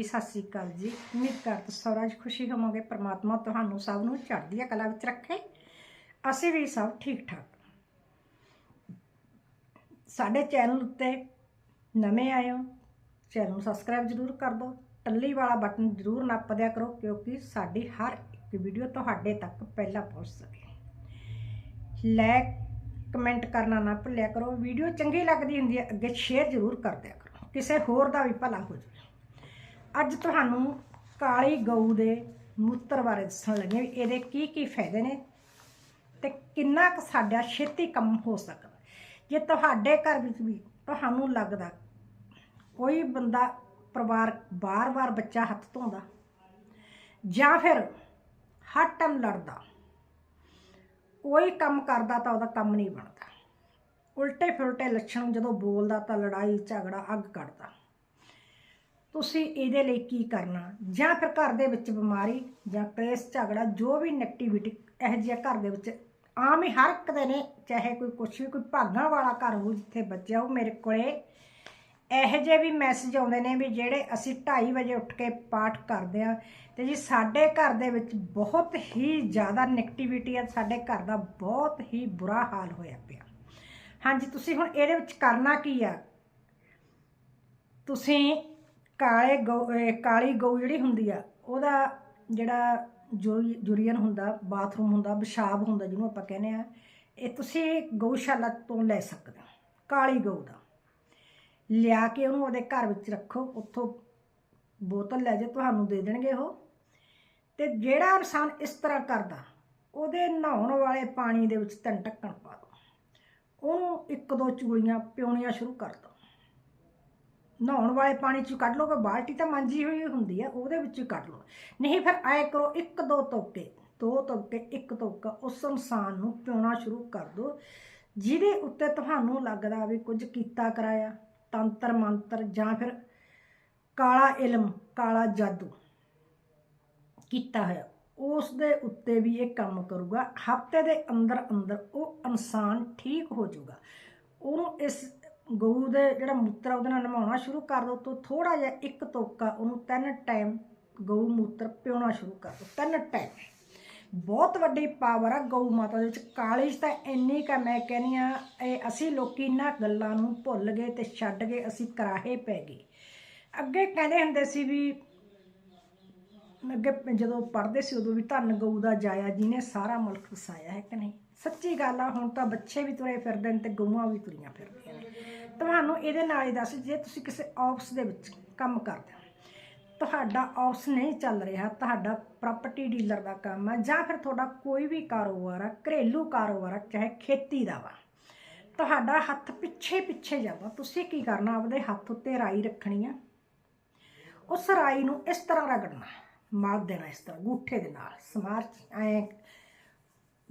ਸਤਿ ਸ੍ਰੀ ਅਕਾਲ ਜੀ। ਉਮੀਦ ਕਰਦਾ ਸਵਰਾਜ ਖੁਸ਼ੀ ਹੋਵਾਂਗੇ। ਪ੍ਰਮਾਤਮਾ ਤੁਹਾਨੂੰ ਸਭ ਨੂੰ ਚੜ੍ਹਦੀ ਕਲਾ ਵਿੱਚ ਰੱਖੇ। ਅਸੀਂ ਵੀ ਸਭ ਠੀਕ ਠਾਕ ਸਾਡੇ ਚੈਨਲ ਉੱਤੇ ਨਵੇਂ ਆਏ ਹੋ, ਚੈਨਲ ਨੂੰ ਸਬਸਕ੍ਰਾਈਬ ਜ਼ਰੂਰ ਕਰ ਦਿਓ। ਟੱਲੀ ਵਾਲਾ ਬਟਨ ਜ਼ਰੂਰ ਨੱਪ ਦਿਆ ਕਰੋ, ਕਿਉਂਕਿ ਸਾਡੀ ਹਰ ਇੱਕ ਵੀਡੀਓ ਤੁਹਾਡੇ ਤੱਕ ਪਹਿਲਾਂ ਪਹੁੰਚ ਸਕੇ। ਲਾਈਕ ਕਮੈਂਟ ਕਰਨਾ ਨਾ ਭੁੱਲਿਆ ਕਰੋ। ਵੀਡੀਓ ਚੰਗੀ ਲੱਗਦੀ ਹੁੰਦੀ ਹੈ, ਅੱਗੇ ਸ਼ੇਅਰ ਜ਼ਰੂਰ ਕਰ ਦਿਆ ਕਰੋ। ਕਿਸੇ ਹੋਰ ਦਾ ਵੀ ਭਲਾ ਹੋ ਜਾਵੇ। ਅੱਜ ਤੁਹਾਨੂੰ ਕਾਲੀ ਗਊ ਦੇ ਮੂਤਰ ਬਾਰੇ ਦੱਸਣ ਲੱਗੇ ਵੀ ਇਹਦੇ ਕੀ ਕੀ ਫਾਇਦੇ ਨੇ ਤੇ ਕਿੰਨਾ ਕੁ ਸਾਡਾ ਛੇਤੀ ਕੰਮ ਹੋ ਸਕਦਾ। ਜੇ ਤੁਹਾਡੇ ਘਰ ਵਿੱਚ ਵੀ ਤੁਹਾਨੂੰ ਲੱਗਦਾ ਕੋਈ ਬੰਦਾ ਪਰਿਵਾਰ ਬਾਰ-ਬਾਰ ਬੱਚਾ ਹੱਥ ਧੋਂਦਾ ਜਾਂ ਫਿਰ ਹਰ ਟਾਈਮ ਲੜਦਾ, ਕੋਈ ਕੰਮ ਕਰਦਾ ਤਾਂ ਉਹਦਾ ਕੰਮ ਨਹੀਂ ਬਣਦਾ। ਉਲਟੇ ਫਿਰਟੇ ਲੱਛਣ ਜਦੋਂ ਬੋਲਦਾ ਤਾਂ ਲੜਾਈ, ਝਗੜਾ ਅੱਗ ਕੱਢਦਾ। ਤੁਸੀਂ ਇਹਦੇ ਲਈ ਕੀ ਕਰਨਾ? ਜਾਂ ਫਿਰ ਘਰ ਦੇ ਵਿੱਚ ਬਿਮਾਰੀ ਜਾਂ ਕਲੇਸ਼, ਝਗੜਾ, ਜੋ ਵੀ ਨੈਗੇਟਿਵਿਟੀ ਇਹ ਜਿਹਾ ਘਰ ਦੇ ਵਿੱਚ ਆਮ ਹੀ ਹਰ ਇੱਕ ਦੇ ਨੇ, ਚਾਹੇ ਕੋਈ ਕੁਛ ਵੀ, ਕੋਈ ਭਾਗਾਂ ਵਾਲਾ ਘਰ ਹੋ ਜਿੱਥੇ ਬੱਚਾ ਉਹ ਮੇਰੇ ਕੋਲੇ, ਇਹੋ ਜਿਹੇ ਵੀ ਮੈਸੇਜ ਆਉਂਦੇ ਨੇ ਵੀ ਜਿਹੜੇ ਅਸੀਂ 2:30 ਵਜੇ ਉੱਠ ਕੇ ਪਾਠ ਕਰਦੇ ਆ ਤੇ ਜੀ ਸਾਡੇ ਘਰ ਦੇ ਵਿੱਚ ਬਹੁਤ ਹੀ ਜ਼ਿਆਦਾ ਨੈਗੇਟਿਵਿਟੀ ਆ, ਸਾਡੇ ਘਰ ਦਾ ਬਹੁਤ ਹੀ ਬੁਰਾ ਹਾਲ ਹੋਇਆ ਪਿਆ। ਹਾਂਜੀ, ਤੁਸੀਂ ਹੁਣ ਇਹਦੇ ਵਿੱਚ ਕਰਨਾ ਕੀ ਆ? ਤੁਸੀਂ ਕਾਲੇ ਗਊ, ਇਹ ਕਾਲੀ ਗਊ ਜਿਹੜੀ ਹੁੰਦੀ ਆ, ਉਹਦਾ ਜਿਹੜਾ ਜੁਰੀ- ਜੁਰੀਅਨ ਹੁੰਦਾ, ਬਾਥਰੂਮ ਹੁੰਦਾ, ਪਿਸ਼ਾਬ ਹੁੰਦਾ ਜਿਹਨੂੰ ਆਪਾਂ ਕਹਿੰਦੇ ਆ, ਇਹ ਤੁਸੀਂ ਗਊਸ਼ਾਲਾ ਤੋਂ ਲੈ ਸਕਦੇ ਹੋ, ਕਾਲੀ ਗਊ ਦਾ। ਲਿਆ ਕੇ ਉਹਨੂੰ ਉਹਦੇ ਘਰ ਵਿੱਚ ਰੱਖੋ, ਉੱਥੋਂ ਬੋਤਲ ਲੈ ਜਾ ਤੁਹਾਨੂੰ ਦੇ ਦੇਣਗੇ ਉਹ। ਤੇ ਜਿਹੜਾ ਇਨਸਾਨ ਇਸ ਤਰ੍ਹਾਂ ਕਰਦਾ, ਉਹਦੇ ਨਹਾਉਣ ਵਾਲੇ ਪਾਣੀ ਦੇ ਵਿੱਚ ਤਿੰਨ ਢੱਕਣ ਪਾ ਦਿਓ। ਉਹਨੂੰ ਇੱਕ ਦੋ ਚੂੜੀਆਂ ਪਿਉਣੀਆਂ ਸ਼ੁਰੂ ਕਰ ਦਿਓ। ਨਹਾਉਣ ਵਾਲੇ ਪਾਣੀ ਚ ਕੱਢ ਲਓ ਕਿ ਬਾਲਟੀ ਤਾਂ ਮਾਂਜੀ ਹੋਈ ਹੁੰਦੀ ਹੈ ਉਹਦੇ ਵਿੱਚ ਹੀ ਕੱਢ ਲਓ। ਨਹੀਂ ਫਿਰ ਐ ਕਰੋ, ਇੱਕ ਦੋ ਤੋਕੇ ਦੋ ਤੋਕੇ ਇੱਕ ਤੋਕਾ ਉਸ ਇਨਸਾਨ ਨੂੰ ਪਿਉਣਾ ਸ਼ੁਰੂ ਕਰ ਦਿਓ, ਜਿਹਦੇ ਉੱਤੇ ਤੁਹਾਨੂੰ ਲੱਗਦਾ ਵੀ ਕੁਝ ਕੀਤਾ ਕਰਾਇਆ, ਤੰਤਰ ਮੰਤਰ ਜਾਂ ਫਿਰ ਕਾਲਾ ਇਲਮ, ਕਾਲਾ ਜਾਦੂ ਕੀਤਾ ਹੋਇਆ। ਉਸ ਦੇ ਉੱਤੇ ਵੀ ਇਹ ਕੰਮ ਕਰੂਗਾ, ਹਫ਼ਤੇ ਦੇ ਅੰਦਰ ਅੰਦਰ ਉਹ ਇਨਸਾਨ ਠੀਕ ਹੋ ਜਾਊਗਾ। ਉਹਨੂੰ ਇਸ ਗਊ ਦੇ ਜਿਹੜਾ ਮੂਤਰ ਉਹਦੇ ਨਾਲ ਨਵਾਉਣਾ ਸ਼ੁਰੂ ਕਰ ਦੋ, ਤੋਂ ਥੋੜਾ ਜਿਹਾ ਇੱਕ ਤੋਕਾ, ਉਹਨੂੰ ਤਿੰਨ ਟਾਈਮ ਗਊ ਮੂਤਰ ਪਿਉਣਾ ਸ਼ੁਰੂ ਕਰ ਦੋ, ਤਿੰਨ ਟਾਈਮ ਬਹੁਤ ਵੱਡੀ ਪਾਵਰ ਆ ਗਊ ਮਾਤਾ ਦੇ ਵਿੱਚ ਕਾਲਜ ਤਾਂ ਇੰਨੀ ਕਾ ਮੈਂ ਕਹਿੰਦੀ ਆ ਇਹ ਅਸੀਂ ਲੋਕੀ ਇਹਨਾਂ ਗੱਲਾਂ ਨੂੰ ਭੁੱਲ ਗਏ ਤੇ ਛੱਡ ਗਏ, ਅਸੀਂ ਕਰਾਹੇ ਪੈ ਗਏ। ਅੱਗੇ ਕਹਿੰਦੇ ਹੁੰਦੇ ਸੀ ਵੀ, ਅੱਗੇ ਜਦੋਂ ਪੜ੍ਹਦੇ ਸੀ ਉਦੋਂ ਵੀ ਧੰਨ ਗਊ ਦਾ ਜਾਇਆ, ਜਿਹਨੇ ਸਾਰਾ ਮੁਲਕ ਵਸਾਇਆ, ਹੈ ਕਿ ਨਹੀਂ? ਸੱਚੀ ਗੱਲ ਆ, ਹੁਣ ਤਾਂ ਬੱਚੇ ਵੀ ਤੁਰੇ ਫਿਰਦੇ ਨੇ ਤੇ ਗਊਆਂ ਵੀ ਤੁਰੀਆਂ ਫਿਰਦੀਆਂ ਨੇ। ਤੁਹਾਨੂੰ ਇਹਦੇ ਨਾਲ ਹੀ ਦੱਸ, ਜੇ ਤੁਸੀਂ ਕਿਸੇ ਆਫਿਸ ਦੇ ਵਿੱਚ ਕੰਮ ਕਰਦੇ ਹੋ, ਤੁਹਾਡਾ ਆਫਿਸ ਨਹੀਂ ਚੱਲ ਰਿਹਾ, ਤੁਹਾਡਾ ਪ੍ਰਾਪਰਟੀ ਡੀਲਰ ਦਾ ਕੰਮ ਆ, ਜਾਂ ਫਿਰ ਤੁਹਾਡਾ ਕੋਈ ਵੀ ਕਾਰੋਬਾਰ ਆ, ਘਰੇਲੂ ਕਾਰੋਬਾਰ ਆ, ਚਾਹੇ ਖੇਤੀ ਦਾ ਵਾ, ਤੁਹਾਡਾ ਹੱਥ ਪਿੱਛੇ ਪਿੱਛੇ ਜਾਂਦਾ। ਤੁਸੀਂ ਕੀ ਕਰਨਾ, ਆਪਦੇ ਹੱਥ ਉੱਤੇ ਰਾਈ ਰੱਖਣੀ ਆ। ਉਸ ਰਾਈ ਨੂੰ ਇਸ ਤਰ੍ਹਾਂ ਰਗੜਨਾ ਮਾਰ ਦੇਣਾ ਇਸ ਤਰ੍ਹਾਂ, ਗੂਠੇ ਦੇ ਨਾਲ, ਸਮਾਰ ਐ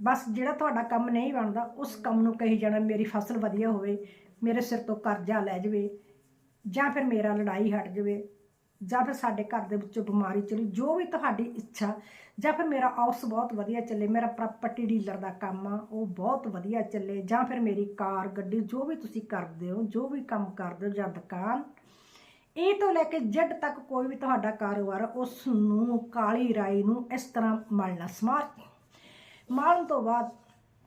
ਬਸ ਜਿਹੜਾ ਤੁਹਾਡਾ ਕੰਮ ਨਹੀਂ ਬਣਦਾ, ਉਸ ਕੰਮ ਨੂੰ ਕਹੀ ਜਾਣਾ, ਮੇਰੀ ਫਸਲ ਵਧੀਆ ਹੋਵੇ, ਮੇਰੇ ਸਿਰ ਤੋਂ ਕਰਜ਼ਾ ਲੈ ਜਾਵੇ, ਜਾਂ ਫਿਰ ਮੇਰਾ ਲੜਾਈ ਹਟ ਜਾਵੇ, ਜਾਂ ਫਿਰ ਸਾਡੇ ਘਰ ਦੇ ਵਿੱਚੋਂ ਬਿਮਾਰੀ ਚਲੀ, ਜੋ ਵੀ ਤੁਹਾਡੀ ਇੱਛਾ, ਜਾਂ ਫਿਰ ਮੇਰਾ ਆਫਿਸ ਬਹੁਤ ਵਧੀਆ ਚੱਲੇ, ਮੇਰਾ ਪ੍ਰਾਪਰਟੀ ਡੀਲਰ ਦਾ ਕੰਮ ਆ, ਉਹ ਬਹੁਤ ਵਧੀਆ ਚੱਲੇ, ਜਾਂ ਫਿਰ ਮੇਰੀ ਕਾਰ, ਗੱਡੀ, ਜੋ ਵੀ ਤੁਸੀਂ ਕਰਦੇ ਹੋ, ਜੋ ਵੀ ਕੰਮ ਕਰਦੇ ਹੋ, ਜਾਂ ਦੁਕਾਨ, ਇਹ ਤੋਂ ਲੈ ਕੇ ਜੱਡ ਤੱਕ ਕੋਈ ਵੀ ਤੁਹਾਡਾ ਕਾਰੋਬਾਰ, ਉਸ ਨੂੰ, ਕਾਲੀ ਰਾਈ ਨੂੰ ਇਸ ਤਰ੍ਹਾਂ ਮਲਣਾ ਸਮਾਰ ਮਾਰਨ ਤੋਂ ਬਾਅਦ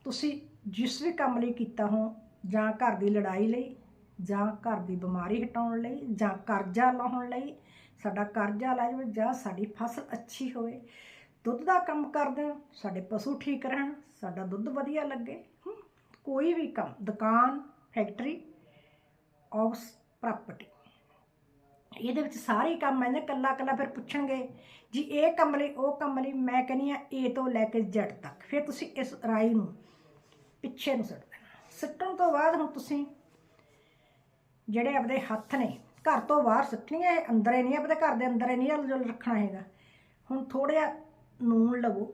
ਤੁਸੀਂ ਜਿਸ ਵੀ ਕੰਮ ਲਈ ਕੀਤਾ ਹੋ, ਜਾਂ ਘਰ ਦੀ ਲੜਾਈ ਲਈ, ਜਾਂ ਘਰ ਦੀ ਬਿਮਾਰੀ ਹਟਾਉਣ ਲਈ, ਜਾਂ ਕਰਜ਼ਾ ਲਾਉਣ ਲਈ, ਸਾਡਾ ਕਰਜ਼ਾ ਲੈ ਜਾਵੇ, ਜਾਂ ਸਾਡੀ ਫਸਲ ਅੱਛੀ ਹੋਵੇ, ਦੁੱਧ ਦਾ ਕੰਮ ਕਰਦੇ ਹੋ, ਸਾਡੇ ਪਸ਼ੂ ਠੀਕ ਰਹਿਣ, ਸਾਡਾ ਦੁੱਧ ਵਧੀਆ ਲੱਗੇ ਕੋਈ ਵੀ ਕੰਮ, ਦੁਕਾਨ, ਫੈਕਟਰੀ ਆਫਿਸ ਪ੍ਰਾਪਰਟੀ। ਇਹਦੇ ਵਿੱਚ ਸਾਰੇ ਕੰਮ ਆਉਂਦੇ ਕੱਲਾ ਕੱਲਾ ਫਿਰ ਪੁੱਛਣਗੇ ਜੀ, ਇਹ ਕੰਮ ਉਹ ਕੰਮ ਮੈਂ ਕਹਿੰਦੀ ਆ ਏ ਤੋਂ ਲੈ ਕੇ Z ਤੱਕ। ਫਿਰ ਤੁਸੀਂ ਇਸ ਰਾਈ ਨੂੰ ਪਿੱਛੇ ਨੂੰ ਸੁੱਟ ਦੇਣਾ। ਸੁੱਟਣ ਤੋਂ ਬਾਅਦ ਹੁਣ ਤੁਸੀਂ ਜਿਹੜੇ ਆਪਦੇ ਹੱਥ ਨੇ, ਘਰ ਤੋਂ ਬਾਹਰ ਸੁੱਟਣੀਆਂ ਇਹ ਅੰਦਰ ਹੀ ਨਹੀਂ, ਆਪਣੇ ਘਰ ਦੇ ਅੰਦਰ ਹੀ ਨਹੀਂ ਹਲ ਰੱਖਣਾ ਹੈਗਾ। ਹੁਣ ਥੋੜ੍ਹਾ ਨੂਣ ਲਵੋ,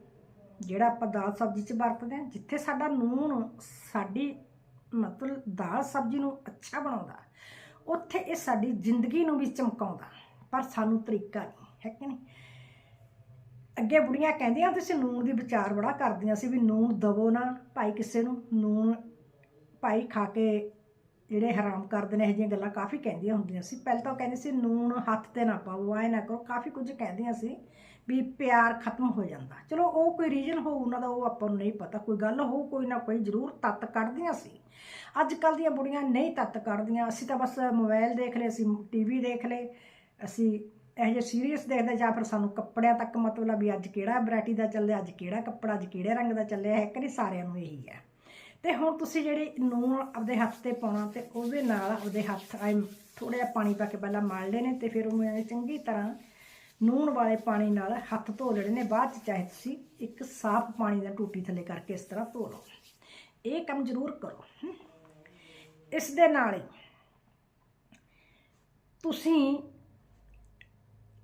ਜਿਹੜਾ ਆਪਾਂ ਦਾਲ ਸਬਜ਼ੀ 'ਚ ਵਰਤਦੇ ਹਾਂ, ਜਿੱਥੇ ਸਾਡਾ ਨੂਣ ਸਾਡੀ ਮਤਲਬ ਦਾਲ ਸਬਜ਼ੀ ਨੂੰ ਅੱਛਾ ਬਣਾਉਂਦਾ, ਉੱਥੇ ਇਹ ਸਾਡੀ ਜ਼ਿੰਦਗੀ ਨੂੰ ਵੀ ਚਮਕਾਉਂਦਾ। ਪਰ ਸਾਨੂੰ ਤਰੀਕਾ ਨਹੀਂ, ਹੈ ਕਿ ਨਹੀਂ? ਅੱਗੇ ਬੁੜੀਆਂ ਕਹਿੰਦੀਆਂ ਤੁਸੀਂ ਨੂਣ ਦੀ ਵਿਚਾਰ ਬੜਾ ਕਰਦੀਆਂ ਸੀ ਵੀ ਨੂਣ ਦਵੋ ਨਾ ਭਾਈ ਕਿਸੇ ਨੂੰ, ਨੂਣ ਭਾਈ ਖਾ ਕੇ ਜਿਹੜੇ ਹਰਾਮ ਕਰਦੇ ਨੇ, ਇਹ ਜਿਹੀਆਂ ਗੱਲਾਂ ਕਾਫੀ ਕਹਿੰਦੀਆਂ ਹੁੰਦੀਆਂ ਸੀ। ਪਹਿਲਾਂ ਤਾਂ ਉਹ ਕਹਿੰਦੇ ਸੀ, ਨੂਣ ਹੱਥ ਤੇ ਨਾ ਪਾਓ ਆਏ ਨਾ ਕਰੋ, ਕਾਫੀ ਕੁਝ ਕਹਿੰਦੀਆਂ ਸੀ ਵੀ ਪਿਆਰ ਖਤਮ ਹੋ ਜਾਂਦਾ। ਚਲੋ ਉਹ ਕੋਈ ਰੀਜਨ ਹੋਊ, ਉਹਨਾਂ ਦਾ ਉਹ ਆਪਾਂ ਨੂੰ ਨਹੀਂ ਪਤਾ, ਕੋਈ ਗੱਲ ਹੋਊ, ਕੋਈ ਨਾ ਕੋਈ ਜ਼ਰੂਰ ਤੱਤ ਕੱਢਦੀਆਂ ਸੀ। ਅੱਜ ਕੱਲ ਦੀਆਂ ਬੁੜੀਆਂ ਨਹੀਂ ਤੱਤ ਕੱਢਦੀਆਂ, ਅਸੀਂ ਤਾਂ ਬਸ ਮੋਬਾਈਲ ਦੇਖ ਲਏ, ਅਸੀਂ ਟੀਵੀ ਦੇਖ ਲਏ, ਅਸੀਂ ਇਹ ਜਿਹੇ ਸੀਰੀਅਸ ਦੇਖਦੇ ਜਾਂ ਫਿਰ ਸਾਨੂੰ ਕੱਪੜਿਆਂ ਤੱਕ ਮਤਲਬ ਵੀ ਅੱਜ ਕਿਹੜਾ ਵੈਰਾਈਟੀ ਦਾ ਚੱਲਿਆ, ਅੱਜ ਕਿਹੜਾ ਕੱਪੜਾ, ਅੱਜ ਕਿਹੜੇ ਰੰਗ ਦਾ ਚੱਲਿਆ ਹੈ ਕਿ ਸਾਰਿਆਂ ਨੂੰ ਇਹੀ ਹੈ। ਤੇ ਹੁਣ ਤੁਸੀਂ ਜਿਹੜੇ ਨੂਣ ਆਪਦੇ ਹੱਥ ਤੇ ਪਾਉਣਾ ਤੇ ਉਹਦੇ ਨਾਲ ਆਪਦੇ ਹੱਥ ਆਏ ਥੋੜਾ ਜਿਹਾ ਪਾਣੀ ਪਾ ਕੇ ਪਹਿਲਾਂ ਮਲ ਲੈਣੇ ਤੇ ਫਿਰ ਉਹਨੂੰ ਚੰਗੀ ਤਰ੍ਹਾਂ ਨੂਣ ਵਾਲੇ ਪਾਣੀ ਨਾਲ ਹੱਥ ਧੋ ਲੈਣੇ ਨੇ, ਬਾਅਦ ਚ ਚਾਹੇ ਤੁਸੀਂ ਇੱਕ ਸਾਫ਼ ਪਾਣੀ ਦਾ ਟੂਟੀ ਥੱਲੇ ਕਰਕੇ ਇਸ ਤਰ੍ਹਾਂ ਧੋ ਲਓ। ਇਹ ਕੰਮ ਜ਼ਰੂਰ ਕਰੋ ਇਸ ਦੇ ਨਾਲ ਹੀ ਤੁਸੀਂ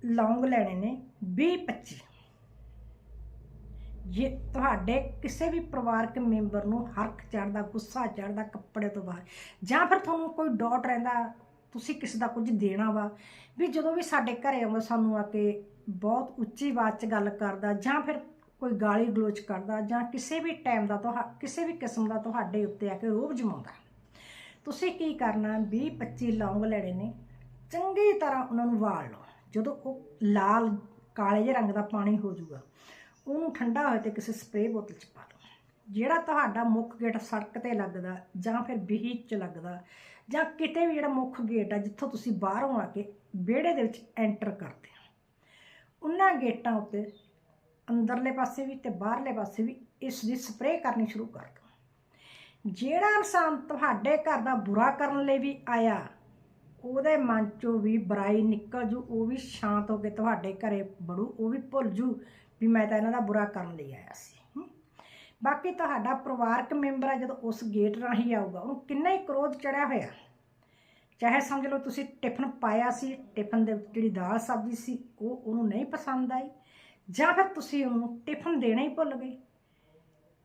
ਲੌਂਗ ਲੈਣੇ ਨੇ 20 25 ਜੇ ਤੁਹਾਡੇ ਕਿਸੇ ਵੀ ਪਰਿਵਾਰਕ ਮੈਂਬਰ ਨੂੰ ਹਰਖ ਚੜਦਾ ਗੁੱਸਾ ਚੜਦਾ ਕੱਪੜੇ ਤੋਂ ਬਾਹਰ, ਜਾਂ ਫਿਰ ਤੁਹਾਨੂੰ ਕੋਈ ਡਾਟ ਰਹਿੰਦਾ, ਤੁਸੀਂ ਕਿਸੇ ਦਾ ਕੁਝ ਦੇਣਾ ਵਾ, ਵੀ ਜਦੋਂ ਵੀ ਸਾਡੇ ਘਰੇ ਆਉਂਦਾ, ਸਾਨੂੰ ਆ ਕੇ ਬਹੁਤ ਉੱਚੀ ਆਵਾਜ਼ 'ਚ ਗੱਲ ਕਰਦਾ, ਜਾਂ ਫਿਰ ਕੋਈ ਗਾਲੀ ਗਲੋਚ ਕਰਦਾ, ਜਾਂ ਕਿਸੇ ਵੀ ਟਾਈਮ ਦਾ ਤੁਹਾ ਕਿਸੇ ਵੀ ਕਿਸਮ ਦਾ ਤੁਹਾਡੇ ਉੱਤੇ ਆ ਕੇ ਰੋਬ ਜਮਾਉਂਦਾ। ਤੁਸੀਂ ਕੀ ਕਰਨਾ 20 25 ਲੌਂਗ ਲੈਣੇ ਨੇ, ਚੰਗੀ ਤਰ੍ਹਾਂ ਉਹਨਾਂ ਨੂੰ ਵਾਲ ਲਓ। ਜਦੋਂ ਉਹ ਲਾਲ, ਕਾਲੇ ਜਿਹੇ ਰੰਗ ਦਾ ਪਾਣੀ ਹੋ ਜਾਊਗਾ, ਉਹਨੂੰ ਠੰਡਾ ਹੋਏ ਤੇ ਕਿਸੇ ਸਪਰੇਅ ਬੋਤਲ 'ਚ ਪਾ ਲਓ ਜਿਹੜਾ ਤੁਹਾਡਾ ਮੁੱਖ ਗੇਟ ਸੜਕ ਤੇ ਲੱਗਦਾ, ਜਾਂ ਫਿਰ ਬੀਚ 'ਚ ਲੱਗਦਾ, ਜਾਂ ਕਿਤੇ ਵੀ ਜਿਹੜਾ ਮੁੱਖ ਗੇਟ ਆ, ਜਿੱਥੋਂ ਤੁਸੀਂ ਬਾਹਰੋਂ ਆ ਕੇ ਵਿਹੜੇ ਦੇ ਵਿੱਚ ਐਂਟਰ ਕਰਦੇ ਹੋ। ਉਹਨਾਂ ਗੇਟਾਂ ਉੱਤੇ ਅੰਦਰਲੇ ਪਾਸੇ ਵੀ ਤੇ ਬਾਹਰਲੇ ਪਾਸੇ ਵੀ ਇਸ ਦੀ ਸਪਰੇਅ ਕਰਨੀ ਸ਼ੁਰੂ ਕਰ ਦਿਓ। ਜਿਹੜਾ ਇਨਸਾਨ ਤੁਹਾਡੇ ਘਰ ਦਾ ਬੁਰਾ ਕਰਨ ਲਈ ਵੀ ਆਇਆ ਉਹਦੇ ਮਨ ਚੋਂ ਵੀ ਬੁਰਾਈ ਨਿਕਲ ਜੂ, ਉਹ ਵੀ ਸ਼ਾਂਤ ਹੋ ਕੇ ਤੁਹਾਡੇ ਘਰੇ ਬੜੂ ਉਹ ਵੀ ਭੁੱਲ ਜੂ ਵੀ ਮੈਂ ਤਾਂ ਇਹਨਾਂ ਦਾ ਬੁਰਾ ਕਰਨ ਲਈ ਆਇਆ ਸੀ ਬਾਕੀ ਤੁਹਾਡਾ ਪਰਿਵਾਰਕ ਮੈਂਬਰ ਆ, ਜਦੋਂ ਉਸ ਗੇਟ ਰਾਹੀਂ ਆਊਗਾ, ਉਹਨੂੰ ਕਿੰਨਾ ਹੀ ਕ੍ਰੋਧ ਚੜਿਆ ਹੋਇਆ। ਚਾਹੇ ਸਮਝ ਲਓ ਤੁਸੀਂ ਟਿਫਨ ਪਾਇਆ ਸੀ ਟਿਫਨ ਦੇ ਵਿੱਚ ਜਿਹੜੀ ਦਾਲ ਸਬਜ਼ੀ ਸੀ, ਉਹ ਉਹਨੂੰ ਨਹੀਂ ਪਸੰਦ ਆਈ, ਜਾਂ ਫਿਰ ਤੁਸੀਂ ਉਹਨੂੰ ਟਿਫਨ ਦੇਣਾ ਹੀ ਭੁੱਲ ਗਏ।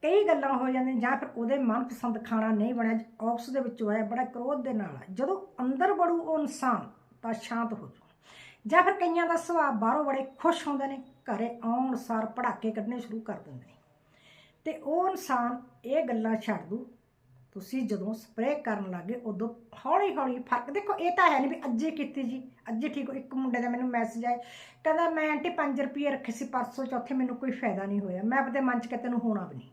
ਕਈ ਗੱਲਾਂ ਹੋ ਜਾਂਦੀਆਂ ਜਾਂ ਫਿਰ ਉਹਦੇ ਮਨਪਸੰਦ ਖਾਣਾ ਨਹੀਂ ਬਣਿਆ ਆਫਿਸ ਦੇ ਵਿੱਚੋਂ ਆਇਆ, ਬੜਾ ਕ੍ਰੋਧ ਦੇ ਨਾਲ ਜਦੋਂ ਅੰਦਰ ਵੜੂ ਉਹ ਇਨਸਾਨ, ਤਾਂ ਸ਼ਾਂਤ ਹੋ ਜਾਊ। ਜਾਂ ਫਿਰ ਕਈਆਂ ਦਾ ਸੁਭਾਅ ਬਾਹਰੋਂ ਬੜੇ ਖੁਸ਼ ਹੁੰਦੇ ਨੇ, ਘਰੇ ਆਉਣ ਸਾਰ ਪੜਾਕੇ ਕੱਢਣੇ ਸ਼ੁਰੂ ਕਰ ਦਿੰਦੇ ਨੇ। ਤੇ ਉਹ ਇਨਸਾਨ ਇਹ ਗੱਲਾਂ ਛੱਡ ਦੂ, ਤੁਸੀਂ ਜਦੋਂ ਸਪਰੇਅ ਕਰਨ ਲੱਗੇ ਉਦੋਂ ਹੌਲੀ ਹੌਲੀ ਫ਼ਰਕ, ਦੇਖੋ ਇਹ ਤਾਂ ਹੈ ਨਹੀਂ ਵੀ ਅੱਜੇ ਕੀਤੀ ਜੀ, ਅੱਜੇ ਠੀਕ ਹੋ ਇੱਕ ਮੁੰਡੇ ਦਾ ਮੈਨੂੰ ਮੈਸੇਜ ਆਇਆ, ਕਹਿੰਦਾ ਮੈਂ ਆਂਟੀ 5 ਰੁਪਏ ਰੱਖੇ ਸੀ ਪਰਸੋਂ, ਚੌਥੇ ਮੈਨੂੰ ਕੋਈ ਫਾਇਦਾ ਨਹੀਂ ਹੋਇਆ, ਮੈਂ ਆਪਣੇ ਮਨ 'ਚ ਕਿਤੇ ਨੂੰ ਹੋਣਾ ਵੀ ਨਹੀਂ।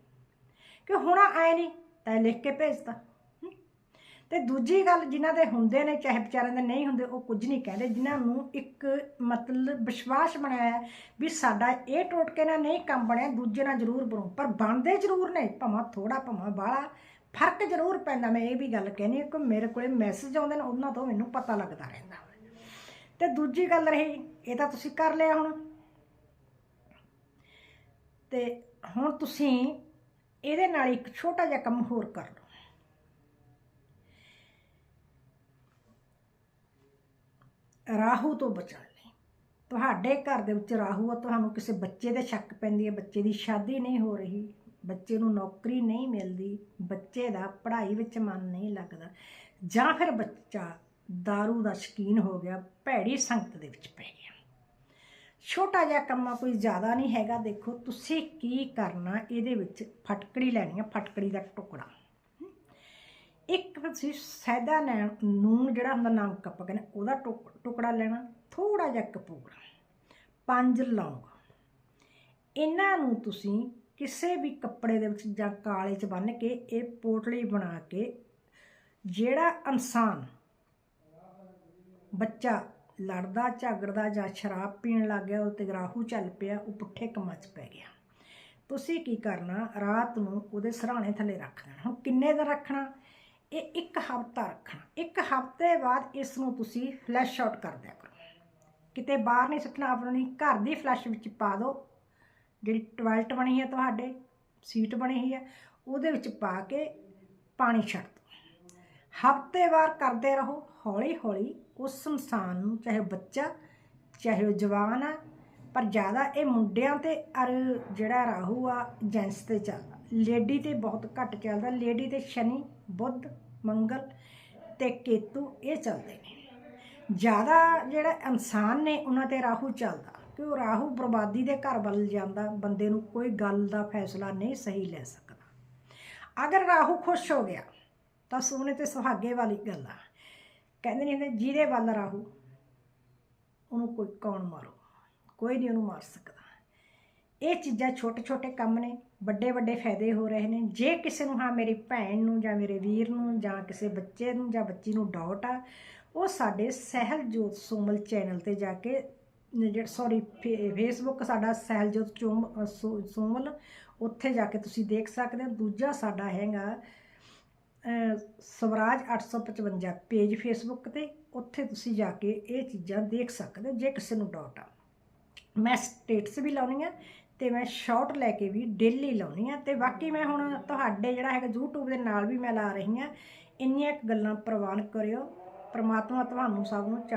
ਕਿ ਹੁਣ ਆਏ ਨਹੀਂ ਤਾਂ ਇਹ ਲਿਖ ਕੇ ਭੇਜਤਾ ਹਮ। ਤੇ ਦੂਜੀ ਗੱਲ ਜਿਨ੍ਹਾਂ ਦੇ ਹੁੰਦੇ ਨੇ, ਚਾਹੇ ਵਿਚਾਰਿਆਂ ਦੇ ਨਹੀਂ ਹੁੰਦੇ, ਉਹ ਕੁਝ ਨਹੀਂ ਕਹਿੰਦੇ, ਜਿਨ੍ਹਾਂ ਨੂੰ ਇੱਕ ਮਤਲਬ ਵਿਸ਼ਵਾਸ ਬਣਿਆ ਹੈ ਵੀ ਸਾਡਾ ਇਹ ਟੋਟਕੇ ਨਾਲ ਨਹੀਂ ਕੰਮ ਬਣਿਆ, ਦੂਜੇ ਨਾਲ ਜ਼ਰੂਰ ਬਣੂ। ਪਰ ਬਣਦੇ ਜ਼ਰੂਰ ਨੇ, ਭਾਵੇਂ ਥੋੜਾ ਭਾਵੇਂ ਬਾਹਲਾ। ਫ਼ਰਕ ਜ਼ਰੂਰ ਪੈਂਦਾ, ਮੈਂ ਇਹ ਵੀ ਗੱਲ ਕਹਿਣੀ ਹੈ ਕਿ ਮੇਰੇ ਕੋਲੇ ਮੈਸੇਜ ਆਉਂਦੇ ਨੇ, ਉਹਨਾਂ ਤੋਂ ਮੈਨੂੰ ਪਤਾ ਲੱਗਦਾ ਰਹਿੰਦਾ। ਤੇ ਦੂਜੀ ਗੱਲ ਰਹੀ, ਇਹ ਤਾਂ ਤੁਸੀਂ ਕਰ ਲਿਆ ਹੁਣ। ਤੇ ਹੁਣ ਤੁਸੀਂ ਇਹਦੇ ਨਾਲ ਇੱਕ ਛੋਟਾ ਜਿਹਾ ਕੰਮ ਹੋਰ ਕਰ ਲਓ। ਰਾਹੂ ਤੋਂ ਬਚਣ ਲਈ। ਤੁਹਾਡੇ ਘਰ ਦੇ ਵਿੱਚ ਰਾਹੂ ਆ, ਤੁਹਾਨੂੰ ਕਿਸੇ ਬੱਚੇ ਦੇ ਸ਼ੱਕ ਪੈਂਦੀ ਹੈ, ਬੱਚੇ ਦੀ ਸ਼ਾਦੀ ਨਹੀਂ ਹੋ ਰਹੀ, ਬੱਚੇ ਨੂੰ ਨੌਕਰੀ ਨਹੀਂ ਮਿਲਦੀ, ਬੱਚੇ ਦਾ ਪੜ੍ਹਾਈ ਵਿੱਚ ਮਨ ਨਹੀਂ ਲੱਗਦਾ। ਜਾਂ ਫਿਰ ਬੱਚਾ दारू ਦਾ ਸ਼ਕੀਨ ਹੋ ਗਿਆ, ਭੈੜੀ ਸੰਗਤ ਦੇ ਵਿੱਚ ਪੈ ਗਿਆ। ਛੋਟਾ ਜਿਹਾ ਕੰਮ ਕੋਈ ਜ਼ਿਆਦਾ ਨਹੀਂ ਹੈਗਾ। ਦੇਖੋ, ਤੁਸੀਂ ਕੀ ਕਰਨਾ, ਇਹਦੇ ਵਿੱਚ ਫਟਕੜੀ ਲੈਣੀ ਆ, ਫਟਕੜੀ ਦਾ ਟੁਕੜਾ। ਇੱਕ ਤੁਸੀਂ ਸੈਦਾ ਲੈਣ ਨੂਨ ਜਿਹੜਾ ਹੁੰਦਾ, ਨਮਕ ਆਪਾਂ ਕਹਿੰਦੇ, ਉਹਦਾ ਟੁਕ- ਟੁਕੜਾ ਲੈਣਾ ਥੋੜਾ ਜਿਹਾ ਕਪੂਰ ਪੰਜ ਲੌਂਗ। ਇਹਨਾਂ ਨੂੰ ਤੁਸੀਂ ਕਿਸੇ ਵੀ ਕੱਪੜੇ ਦੇ ਵਿੱਚ ਜਾਂ ਕਾਲੇ 'ਚ ਬੰਨ੍ਹ ਕੇ, ਇਹ ਪੋਟਲੀ ਬਣਾ ਕੇ, ਜਿਹੜਾ ਇਨਸਾਨ, ਬੱਚਾ ਲੜਦਾ, ਝਗੜਦਾ ਜਾਂ ਸ਼ਰਾਬ ਪੀਣ ਲੱਗ ਗਿਆ ਉਹ ਤੇ ਗਰਾਹੂ ਚੱਲ ਪਿਆ, ਉਹ ਪੁੱਠੇ ਕੰਮਾਂ 'ਚ ਪੈ ਗਿਆ। ਤੁਸੀਂ ਕੀ ਕਰਨਾ? ਰਾਤ ਨੂੰ ਉਹਦੇ ਸਰਾਣੇ ਥੱਲੇ ਰੱਖ ਦੇਣਾ। ਹੁਣ ਕਿੰਨੇ ਦਿਨ ਰੱਖਣਾ? ਇਹ ਇੱਕ ਹਫ਼ਤਾ ਰੱਖਣਾ। ਇੱਕ ਹਫ਼ਤੇ ਬਾਅਦ ਇਸ ਨੂੰ ਤੁਸੀਂ ਫਲੈਸ਼ ਆਊਟ ਕਰ ਦਿਆ ਕਰੋ। ਕਿਤੇ ਬਾਹਰ ਨਹੀਂ ਸੁੱਟਣਾ ਆਪਣੀ ਘਰ ਦੀ ਫਲੈਸ਼ ਵਿੱਚ ਪਾ ਦਿਓ। ਜਿਹੜੀ ਟਾਇਲਟ ਬਣੀ ਹੈ ਤੁਹਾਡੇ, ਸੀਟ ਬਣੀ ਹੋਈ ਹੈ, ਉਹਦੇ ਵਿੱਚ ਪਾ ਕੇ ਪਾਣੀ ਛੱਡ ਦਿਓ ਹਫ਼ਤੇ ਵਾਰ ਕਰਦੇ ਰਹੋ ਹੌਲੀ ਹੌਲੀ ਉਸ ਇਨਸਾਨ ਨੂੰ, ਚਾਹੇ ਬੱਚਾ, ਚਾਹੇ ਉਹ ਜਵਾਨ ਆ, ਪਰ ਜ਼ਿਆਦਾ ਇਹ ਮੁੰਡਿਆਂ ਤੇ ਅਰ ਜਿਹੜਾ ਰਾਹੂ ਆ ਜੈਂਟਸ ਤੇ ਚੱਲਦਾ। ਲੇਡੀ ਤੇ ਬਹੁਤ ਘੱਟ ਚੱਲਦਾ, ਲੇਡੀ ਤੇ ਸ਼ਨੀ, ਬੁੱਧ, ਮੰਗਲ ਤੇ ਕੇਤੂ ਇਹ ਚੱਲਦੇ ਨੇ। ਜ਼ਿਆਦਾ ਜਿਹੜਾ ਇਨਸਾਨ ਨੇ ਉਹਨਾਂ ਤੇ ਰਾਹੂ ਚੱਲਦਾ ਕਿ ਉਹ ਰਾਹੂ ਬਰਬਾਦੀ ਦੇ ਘਰ ਵੱਲ ਜਾਂਦਾ, ਬੰਦੇ ਨੂੰ ਕੋਈ ਗੱਲ ਦਾ ਫੈਸਲਾ ਨਹੀਂ ਸਹੀ ਲੈ ਸਕਦਾ। ਅਗਰ ਰਾਹੂ ਖੁਸ਼ ਹੋ ਗਿਆ ਤਾਂ ਸੋਹਣੇ ਤੇ ਸੁਹਾਗੇ ਵਾਲੀ ਗੱਲ ਆ। ਕਹਿੰਦੇ ਨਹੀਂ ਹੁੰਦੇ ਜਿਹਦੇ ਵੱਲ ਰਾਹੂ ਉਹਨੂੰ ਕੋਈ ਕੌਣ ਮਾਰੋ? ਕੋਈ ਨਹੀਂ ਉਹਨੂੰ ਮਾਰ ਸਕਦਾ। ਇਹ ਚੀਜ਼ਾਂ ਛੋਟੇ ਛੋਟੇ ਕੰਮ ਨੇ ਵੱਡੇ ਵੱਡੇ ਫਾਇਦੇ ਹੋ ਰਹੇ ਨੇ। ਜੇ ਕਿਸੇ ਨੂੰ ਹਾਂ ਮੇਰੀ ਭੈਣ ਨੂੰ ਜਾਂ ਮੇਰੇ ਵੀਰ ਨੂੰ ਜਾਂ ਕਿਸੇ ਬੱਚੇ ਨੂੰ ਜਾਂ ਬੱਚੀ ਨੂੰ ਡਾਊਟ ਆ ਉਹ ਸਾਡੇ ਸਹਿਲਜੋਤ ਸੋਮਲ ਚੈਨਲ ਤੇ ਜਾ ਕੇ ਜਿਹੜਾ ਸੌਰੀ ਫੇਸਬੁੱਕ ਸਾਡਾ ਸਹਿਲਜੋਤ ਚੋਮ ਅ, ਸੋ- ਸੋਮਲ ਉੱਥੇ ਜਾ ਕੇ ਤੁਸੀਂ ਦੇਖ ਸਕਦੇ ਹੋ। ਦੂਜਾ ਸਾਡਾ ਹੈਗਾ ਸਵਰਾਜ 855 ਪੇਜ ਫੇਸਬੁੱਕ ਤੇ, ਉੱਥੇ ਤੁਸੀਂ ਜਾ ਕੇ ਇਹ ਚੀਜ਼ਾਂ ਦੇਖ ਸਕਦੇ ਹੋ ਜੇ ਕਿਸੇ ਨੂੰ ਡਾਊਟ ਆ। ਮੈਂ ਸਟੇਟਸ ਵੀ ਲਾਉਣੀ ਆ ਤੇ ਮੈਂ ਸ਼ਾਰਟ ਲੈ ਕੇ ਵੀ ਡੇਲੀ ਲਾਉਣੀ ਆ ਤੇ ਬਾਕੀ ਮੈਂ ਹੁਣ ਤੁਹਾਡੇ ਜਿਹੜਾ ਹੈਗਾ YouTube ਦੇ ਨਾਲ ਵੀ ਮੈਂ ਲਾ ਰਹੀ ਆ। ਇੰਨੀਆਂ ਗੱਲਾਂ ਪ੍ਰਵਾਨ ਕਰਿਓ, ਪ੍ਰਮਾਤਮਾ ਤੁਹਾਨੂੰ ਸਭ ਨੂੰ